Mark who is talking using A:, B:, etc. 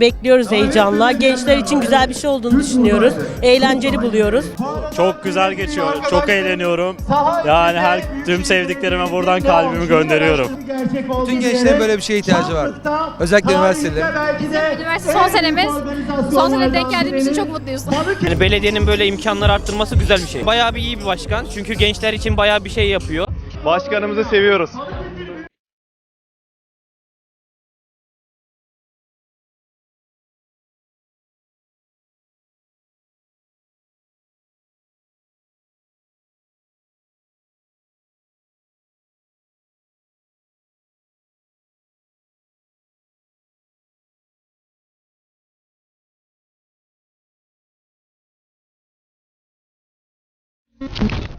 A: bekliyoruz heyecanla. Gençler için güzel bir şey olduğunu düşünüyoruz. Eğlenceli buluyoruz.
B: Çok güzel geçiyor. Çok eğleniyorum. Yani her tüm sevdiklerime buradan kalbimi gönderiyorum.
C: Bütün gençlerin böyle bir şeye ihtiyacı var. Özellikle üniversitelerin.
D: Üniversite son senemiz. Son sene denk geldiğimiz için çok mutluyuz.
E: Yani belediyenin böyle imkanları arttırması güzel bir şey. Bayağı bir iyi bir başkan. Çünkü gençler için bayağı bir şey yapıyor.
B: Başkanımızı seviyoruz. Thank you.